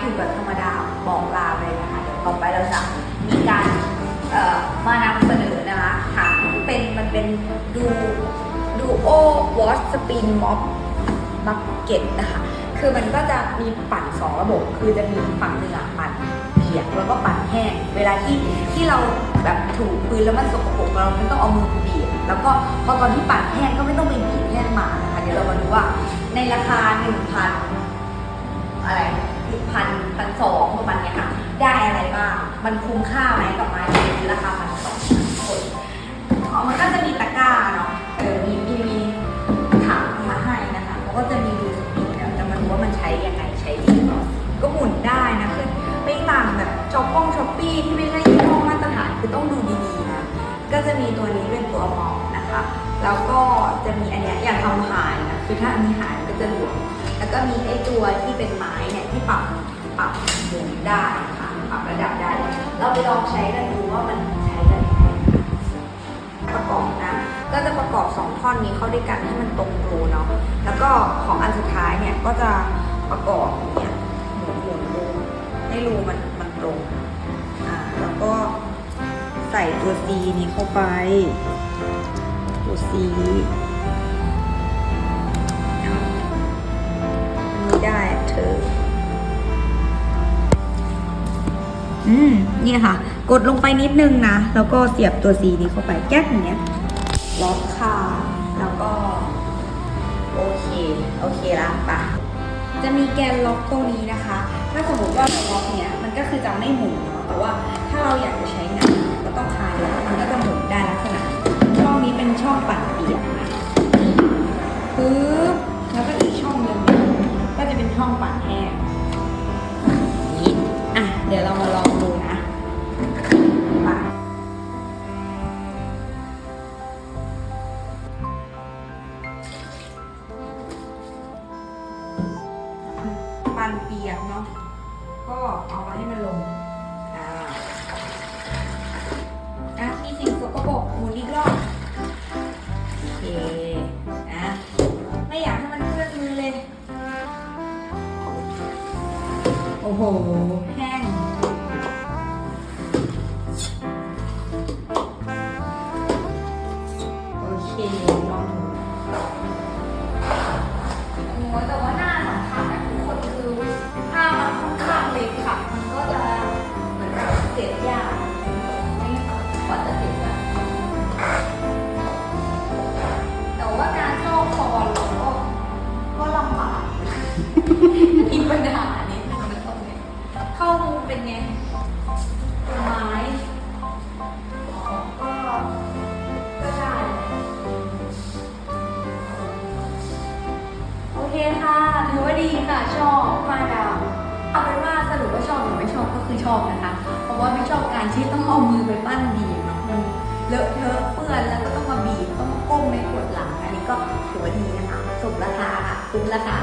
อยู่แบบธรรมดาบอกลาเลยนะคะเดี๋ยวต่อไปเราจะมีการมานำเสนอนะคะถังเป็นมันเป็นดูดูโอวอชสปินม็อบบักเก็ตนะคะ คือมันก็จะมีปั่นสองระบบ คือจะมีฝั่งหนึ่งอะปั่นเปียกแล้วก็ปั่นแห้ง เวลาที่ที่เราแบบถูพื้นแล้วมันสกปรกเราไม่ต้องเอามือไปบีบแล้วก็พอตอนที่ปั่นแห้งก็ไม่ต้องไปบีบแห้ง มันคุ้มค่าไหมกับไม้ที่ราคาพันสองคนอ๋อมันก็จะมีตะกร้าเนาะเออมีมีมีถังมาให้นะคะแล้วก็จะมีดูสปีดแล้วจะมาดูว่ามันใช้ยังไงใช้ดีเปล่าก็หมุนได้นะคือไปต่างแบบช้อปป้องช้อปปี้ที่ไม่ใช่ยี่ห้อมาตรฐานคือต้องดูดีๆนะก็จะมีตัวนี้เป็นตัวมองนะคะ แล้วก็จะมีอันเนี้ยอย่าทำหายนะคือถ้าอันนี้หายนก็จะหลวมแล้วก็มีไอ้ตัวที่เป็นไม้เนี่ยที่ปรับปรับหมุนได้ เราไปลองใช้กันดูว่ามันใช้กันยังไงประกอบนะ ก็จะประกอบสองท่อนนี้เข้าด้วยกันให้มันตรงรูเนาะแล้วก็ของอันสุดท้ายเนี่ยก็จะประกอบเนี่ยหมุนหมุนรูให้รูมันมันตรงอ่าแล้วก็ใส่ตัว C นี้เข้าไปตัว C อืมนี่ค่ะ กดลงไปนิดนึงนะ แล้วก็เสียบตัว C นี้เข้าไปแก๊กอย่างเงี้ยล็อกค่ะ แล้วก็ โอเค โอเคละปะจะมีแกนล็อกตรงนี้นะคะ ถ้าสมมติว่าเราล็อกเนี้ย มันก็คือจะไม่หมุนเนาะ แต่ว่าถ้าเราอยากจะใช้งานก็ต้องคลายล็อกมันก็จะหมุนได้ลักษณะ ช่องนี้เป็นช่องปั่นเปียก ยกเนาะก็เอามาให้มันลงอ่าอะมีสิ่งสกปรกหมุนอีกรอบโอเคอะไม่อยากให้มันเคลื่อนมือเลย โอ้โห แห้งโอเค เป็นไงเป็นไม้อ๋อก็ก็ได้โอเคค่ะถือว่าดีค่ะชอบมาดามเอาเป็นว่าสรุปว่าชอบหรือไม่ชอบก็คือชอบนะคะ เพราะว่าไม่ชอบการที่ต้องเอามือไปปั้นบีบมันเลอะเทอะเปื้อนแล้วก็ต้องมาบีบต้องมาก้มในกดหลังอันนี้ก็ถือว่าดีนะคะสมราคาค่ะคุ้มราคา